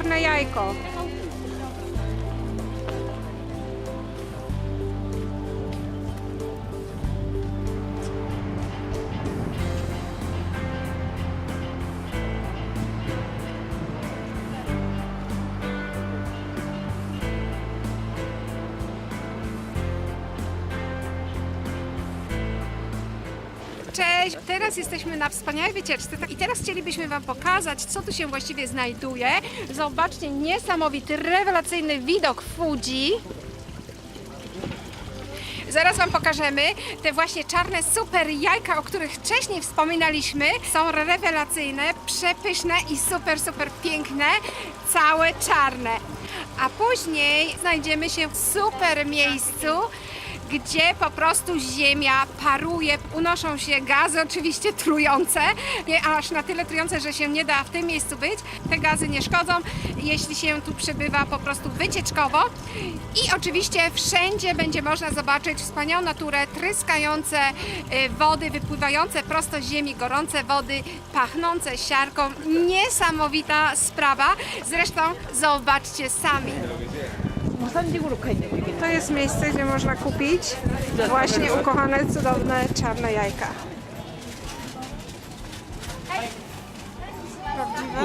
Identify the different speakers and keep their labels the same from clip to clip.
Speaker 1: czarne jajko. Cześć, teraz jesteśmy na wspaniałej wycieczce tak, i teraz chcielibyśmy Wam pokazać, co tu się właściwie znajduje. Zobaczcie, niesamowity, rewelacyjny widok Fuji. Zaraz Wam pokażemy te właśnie czarne super jajka, o których wcześniej wspominaliśmy. Są rewelacyjne, przepyszne i super, super piękne, całe czarne. A później znajdziemy się w super miejscu, gdzie po prostu ziemia paruje, unoszą się gazy oczywiście trujące, nie aż na tyle trujące, że się nie da w tym miejscu być. Te gazy nie szkodzą, jeśli się tu przebywa po prostu wycieczkowo. I oczywiście wszędzie będzie można zobaczyć wspaniałą naturę, tryskające y, wody, wypływające prosto z ziemi, gorące wody, pachnące siarką. Niesamowita sprawa. Zresztą zobaczcie sami. To jest miejsce, gdzie można kupić właśnie ukochane, cudowne czarne jajka. Prawdziwe?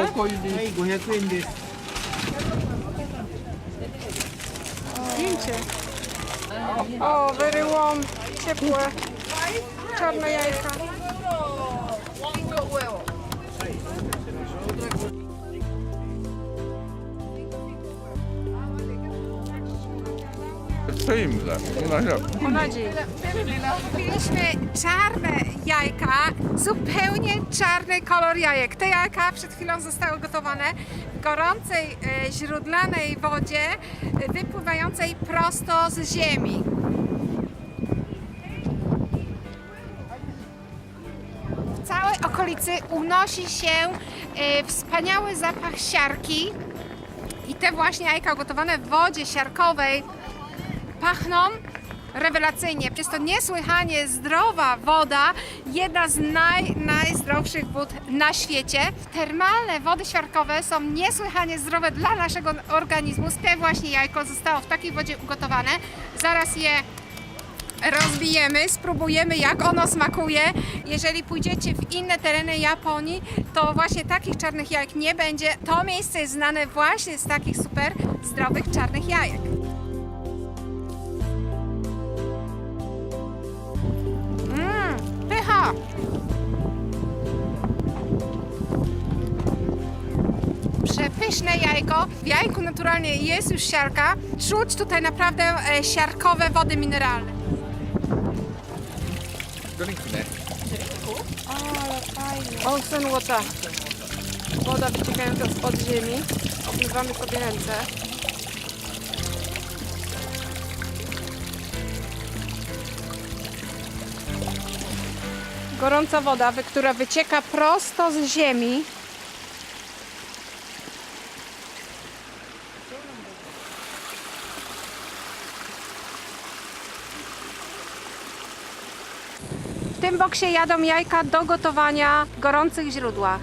Speaker 1: Zdjęcie. O, wyryłom, ciepłe, czarne jajka.
Speaker 2: Stoimy za. No, no.
Speaker 1: Czarne jajka, zupełnie czarny kolor jajek. Te jajka przed chwilą zostały gotowane w gorącej, e, źródlanej wodzie, e, wypływającej prosto z ziemi. W całej okolicy unosi się e, wspaniały zapach siarki i te właśnie jajka gotowane w wodzie siarkowej pachną rewelacyjnie. Przez to niesłychanie zdrowa woda, jedna z naj, najzdrowszych wód na świecie. Termalne wody siarkowe są niesłychanie zdrowe dla naszego organizmu. Te właśnie jajko zostało w takiej wodzie ugotowane. Zaraz je rozbijemy, spróbujemy jak ono smakuje. Jeżeli pójdziecie w inne tereny Japonii, to właśnie takich czarnych jajek nie będzie. To miejsce jest znane właśnie z takich super zdrowych czarnych jajek. Przepyszne jajko. W jajku naturalnie jest już siarka. Czuć tutaj naprawdę e, siarkowe wody mineralne.
Speaker 2: Drinku. Ale fajnie.
Speaker 1: Ocean water. Woda wyciekająca z podziemi. Obmywamy sobie ręce. Gorąca woda, która wycieka prosto z ziemi. W tym boksie jadą jajka do gotowania w gorących źródłach.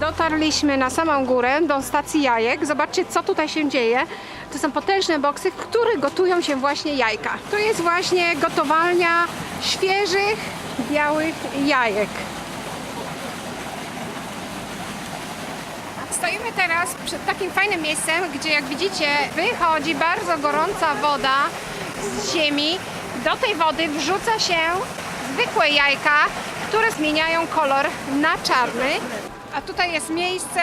Speaker 1: Dotarliśmy na samą górę do stacji jajek. Zobaczcie, co tutaj się dzieje. To są potężne boksy, w których gotują się właśnie jajka. To jest właśnie gotowalnia świeżych, białych jajek. Stoimy teraz przed takim fajnym miejscem, gdzie jak widzicie wychodzi bardzo gorąca woda z ziemi. Do tej wody wrzuca się zwykłe jajka, które zmieniają kolor na czarny. A tutaj jest miejsce,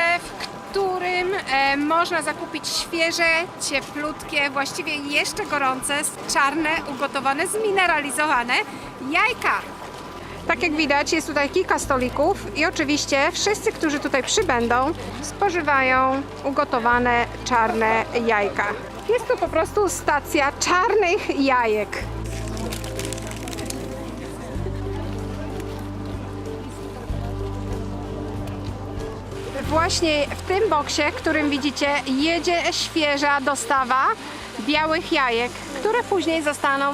Speaker 1: w którym e, można zakupić świeże, cieplutkie, właściwie jeszcze gorące, czarne, ugotowane, zmineralizowane jajka. Tak jak widać, jest tutaj kilka stolików i oczywiście wszyscy, którzy tutaj przybędą, spożywają ugotowane czarne jajka. Jest to po prostu stacja czarnych jajek. Właśnie w tym boksie, którym widzicie, jedzie świeża dostawa białych jajek, które później zostaną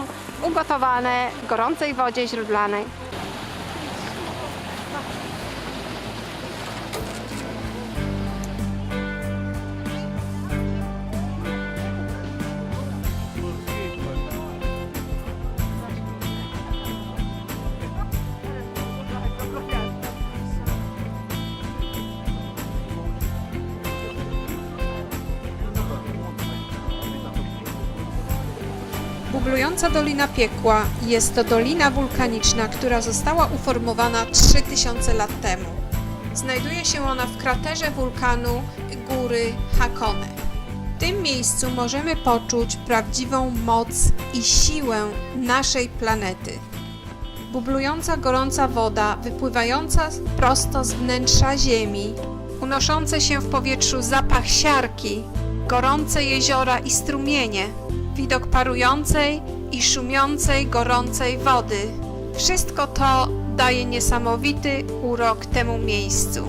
Speaker 1: ugotowane w gorącej wodzie źródlanej. Bublująca Dolina Piekła jest to dolina wulkaniczna, która została uformowana 3000 lat temu. Znajduje się ona w kraterze wulkanu góry Hakone. W tym miejscu możemy poczuć prawdziwą moc i siłę naszej planety. Bublująca gorąca woda wypływająca prosto z wnętrza Ziemi, unoszące się w powietrzu zapach siarki, gorące jeziora i strumienie, widok parującej i szumiącej gorącej wody. Wszystko to daje niesamowity urok temu miejscu.